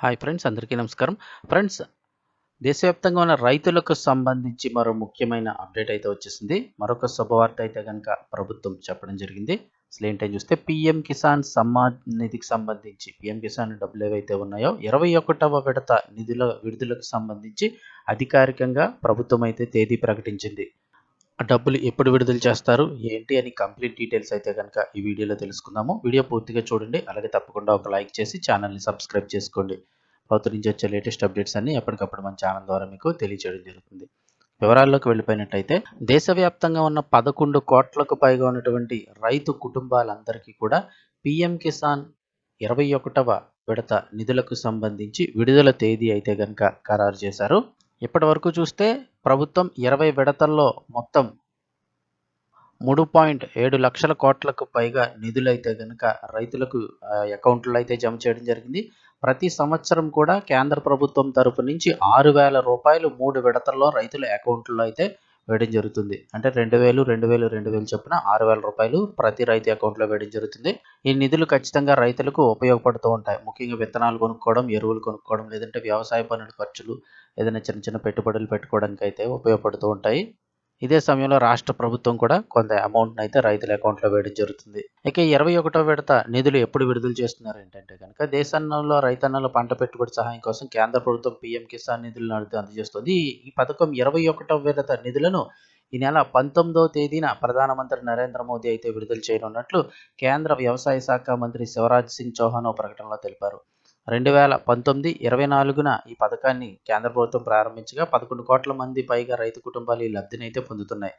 Hi friends అందరికీ నమస్కారం. Friends దేశవ్యాప్తంగా ఉన్న రైతులకు సంబంధించి మరో ముఖ్యమైన అప్డేట్ అయితే వచ్చేసింది. మరొక శుభవార్త అయితే కనుక ప్రభుత్వం చెప్పడం జరిగింది. అసలు ఏంటని చూస్తే పిఎం కిసాన్ సమ్మాన్ నిధికి సంబంధించి పిఎం కిసాన్ డబ్బులు ఏవైతే ఉన్నాయో ఇరవై ఒకటవ విడత నిధుల విడుదలకు సంబంధించి అధికారికంగా ప్రభుత్వం అయితే తేదీ ప్రకటించింది. ఆ డబ్బులు ఎప్పుడు విడుదల చేస్తారు ఏంటి అని కంప్లీట్ డీటెయిల్స్ అయితే కనుక ఈ వీడియోలో తెలుసుకుందాము. వీడియో పూర్తిగా చూడండి అలాగే తప్పకుండా ఒక లైక్ చేసి ఛానల్ని సబ్స్క్రైబ్ చేసుకోండి. ప్రభుత్వం నుంచి వచ్చే లేటెస్ట్ అప్డేట్స్ అన్ని ఎప్పటికప్పుడు మన ఛానల్ ద్వారా మీకు తెలియజేయడం జరుగుతుంది. వివరాల్లోకి వెళ్ళిపోయినట్టయితే దేశవ్యాప్తంగా ఉన్న పదకొండు కోట్లకు పైగా ఉన్నటువంటి రైతు కుటుంబాలందరికీ కూడా పిఎం కిసాన్ ఇరవై ఒకటవ విడత నిధులకు సంబంధించి విడుదల తేదీ అయితే కనుక ఖరారు చేశారు. ఇప్పటి వరకు చూస్తే ప్రభుత్వం ఇరవై విడతల్లో మొత్తం మూడు పాయింట్ ఏడు లక్షల కోట్లకు పైగా నిధులైతే కనుక రైతులకు అకౌంట్లో అయితే జమ చేయడం జరిగింది. ప్రతి సంవత్సరం కూడా కేంద్ర ప్రభుత్వం తరపు నుంచి ఆరు వేల రూపాయలు మూడు విడతల్లో రైతుల అకౌంట్లో అయితే వేయడం జరుగుతుంది. అంటే రెండు వేలు రెండు వేలు రెండు వేలు చొప్పున ఆరు వేల రూపాయలు ప్రతి రైతు అకౌంట్లో వేయడం జరుగుతుంది. ఈ నిధులు ఖచ్చితంగా రైతులకు ఉపయోగపడుతూ ఉంటాయి. ముఖ్యంగా విత్తనాలు కొనుక్కోవడం ఎరువులు కొనుక్కోవడం లేదంటే వ్యవసాయ పనుల ఖర్చులు ఏదైనా చిన్న చిన్న పెట్టుబడులు పెట్టుకోవడానికి అయితే ఉపయోగపడుతూ ఉంటాయి. ఇదే సమయంలో రాష్ట్ర ప్రభుత్వం కూడా కొంత అమౌంట్ అయితే రైతుల అకౌంట్లో వేయడం జరుగుతుంది. ఇక ఇరవై ఒకటో విడత నిధులు ఎప్పుడు విడుదల చేస్తున్నారు ఏంటంటే కనుక దేశంలో రైతన్నల పంట పెట్టుబడి సహాయం కోసం కేంద్ర ప్రభుత్వం పీఎం కిసాన్ నిధులను అందజేస్తుంది. ఈ పథకం ఇరవై ఒకటో విడత నిధులను ఈ నెల పంతొమ్మిదవ తేదీన ప్రధానమంత్రి నరేంద్ర మోదీ అయితే విడుదల చేయనున్నట్లు కేంద్ర వ్యవసాయ శాఖ మంత్రి శివరాజ్ సింగ్ చౌహాన్ ప్రకటనలో తెలిపారు. రెండు వేల పంతొమ్మిది ఇరవై నాలుగున ఈ పథకాన్ని కేంద్ర ప్రభుత్వం ప్రారంభించగా పదకొండు కోట్ల మంది పైగా రైతు కుటుంబాలు ఈ లబ్ధిని అయితే పొందుతున్నాయి.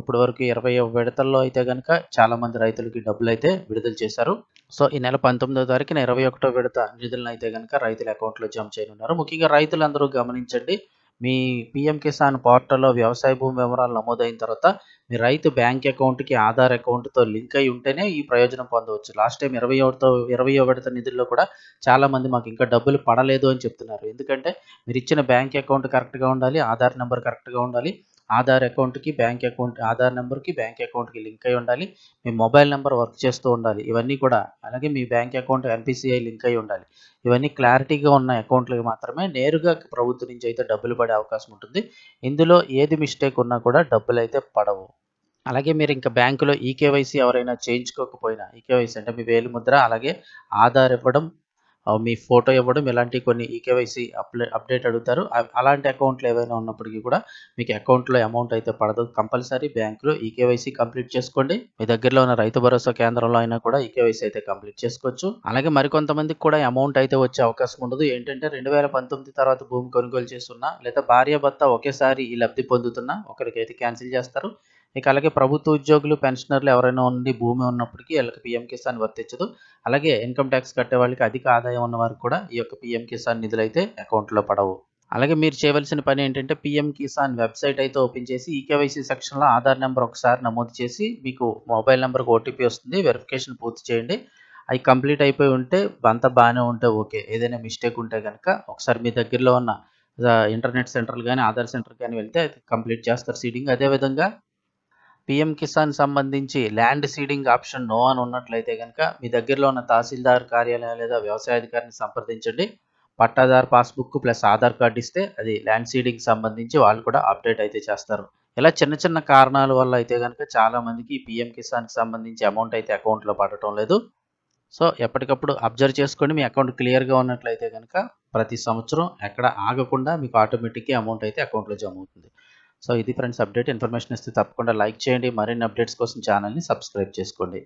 ఇప్పటి వరకు ఇరవై విడతల్లో అయితే కనుక చాలా మంది రైతులకి డబ్బులు అయితే విడుదల చేశారు. సో ఈ నెల పంతొమ్మిదో తారీఖున ఇరవై ఒకటో విడత నిధులను అయితే కనుక రైతుల అకౌంట్లో జమ చేయనున్నారు. ముఖ్యంగా రైతులందరూ గమనించండి మీ పిఎం కిసాన్ పోర్టల్లో వ్యవసాయ భూమి వివరాలు నమోదైన తర్వాత మీ రైతు బ్యాంక్ అకౌంట్కి ఆధార్ అకౌంట్తో లింక్ అయి ఉంటేనే ఈ ప్రయోజనం పొందవచ్చు. లాస్ట్ టైం ఇరవై ఒకటితో ఇరవై ఒకటితో నిధుల్లో కూడా చాలామంది మాకు ఇంకా డబ్బులు పడలేదు అని చెప్తున్నారు. ఎందుకంటే మీరు ఇచ్చిన బ్యాంక్ అకౌంట్ కరెక్ట్గా ఉండాలి ఆధార్ నెంబర్ కరెక్ట్గా ఉండాలి ఆధార్ అకౌంట్కి బ్యాంక్ అకౌంట్ ఆధార్ నెంబర్కి బ్యాంక్ అకౌంట్కి లింక్ అయి ఉండాలి. మీ మొబైల్ నెంబర్ వర్క్ చేస్తూ ఉండాలి. ఇవన్నీ కూడా అలాగే మీ బ్యాంక్ అకౌంట్ ఎన్పిసిఐ లింక్ అయి ఉండాలి. ఇవన్నీ క్లారిటీగా ఉన్న అకౌంట్లకు మాత్రమే నేరుగా ప్రభుత్వం నుంచి అయితే డబ్బులు పడే అవకాశం ఉంటుంది. ఇందులో ఏది మిస్టేక్ ఉన్నా కూడా డబ్బులు అయితే పడవు. అలాగే మీరు ఇంకా బ్యాంకులో ఈకేవైసీ ఎవరైనా చేయించుకోకపోయినా ఈకేవైసీ అంటే మీ వేలు ముద్ర అలాగే ఆధార్ ఇవ్వడం మీ ఫోటో ఇవ్వడం ఇలాంటి కొన్ని ఈకేవైసీ అప్లే అప్డేట్ అడుగుతారు. అలాంటి అకౌంట్లు ఏవైనా ఉన్నప్పటికీ కూడా మీకు అకౌంట్లో అమౌంట్ అయితే పడదు. కంపల్సరీ బ్యాంకులో ఈకేవైసీ కంప్లీట్ చేసుకోండి. మీ దగ్గరలో ఉన్న రైతు భరోసా కేంద్రంలో అయినా కూడా ఈకేవైసీ అయితే కంప్లీట్ చేసుకోవచ్చు. అలాగే మరికొంతమందికి కూడా అమౌంట్ అయితే వచ్చే అవకాశం ఉండదు. ఏంటంటే రెండు వేల పంతొమ్మిది తర్వాత భూమి కొనుగోలు చేస్తున్నా లేదా భార్య భర్త ఒకేసారి ఈ లబ్ధి పొందుతున్నా ఒకరికైతే క్యాన్సిల్ చేస్తారు. ఇక అలాగే ప్రభుత్వ ఉద్యోగులు పెన్షనర్లు ఎవరైనా ఉండి భూమి ఉన్నప్పటికీ వీళ్ళకి పిఎం కిసాన్ వర్తించదు. అలాగే ఇన్కమ్ ట్యాక్స్ కట్టే వాళ్ళకి అధిక ఆదాయం ఉన్న వారికి కూడా ఈ యొక్క పిఎం కిసాన్ నిధులు అయితే అకౌంట్లో పడవు. అలాగే మీరు చేయవలసిన పని ఏంటంటే పిఎం కిసాన్ వెబ్సైట్ అయితే ఓపెన్ చేసి ఈకేవైసీ సెక్షన్లో ఆధార్ నెంబర్ ఒకసారి నమోదు చేసి మీకు మొబైల్ నెంబర్కి ఓటీపీ వస్తుంది. వెరిఫికేషన్ పూర్తి చేయండి. అవి కంప్లీట్ అయిపోయి ఉంటే అంతా బాగానే ఉంటే ఓకే. ఏదైనా మిస్టేక్ ఉంటే కనుక ఒకసారి మీ దగ్గరలో ఉన్న ఇంటర్నెట్ సెంటర్లు కానీ ఆధార్ సెంటర్ కానీ వెళ్తే కంప్లీట్ చేస్తారు. సీడింగ్ అదేవిధంగా పిఎం కిసాన్ సంబంధించి ల్యాండ్ సీడింగ్ ఆప్షన్ నో అని ఉన్నట్లయితే కనుక మీ దగ్గరలో ఉన్న తహసీల్దార్ కార్యాలయం లేదా వ్యవసాయ అధికారిని సంప్రదించండి. Pattadar passbook plus Aadhaar card ఇస్తే అది ల్యాండ్ సీడింగ్ సంబంధించి వాళ్ళు కూడా అప్డేట్ అయితే చేస్తారు. ఇలా చిన్న చిన్న కారణాల వల్ల అయితే కనుక చాలా మందికి పిఎం కిసాన్కి సంబంధించి అమౌంట్ అయితే అకౌంట్లో పడటం లేదు. సో ఎప్పటికప్పుడు అబ్జర్వ్ చేసుకొని మీ అకౌంట్ క్లియర్గా ఉన్నట్లయితే కనుక ప్రతి సంవత్సరం ఎక్కడ ఆగకుండా మీకు ఆటోమేటిక్గా అమౌంట్ అయితే అకౌంట్లో జమ అవుతుంది. సో ఇది ఫ్రెండ్స్ అప్డేట్ ఇన్ఫర్మేషన్ ఇస్తే తప్పకుండా లైక్ చేయండి. మరిన్ని అప్డేట్స్ కోసం ఛానల్ని సబ్స్క్రైబ్ చేసుకోండి.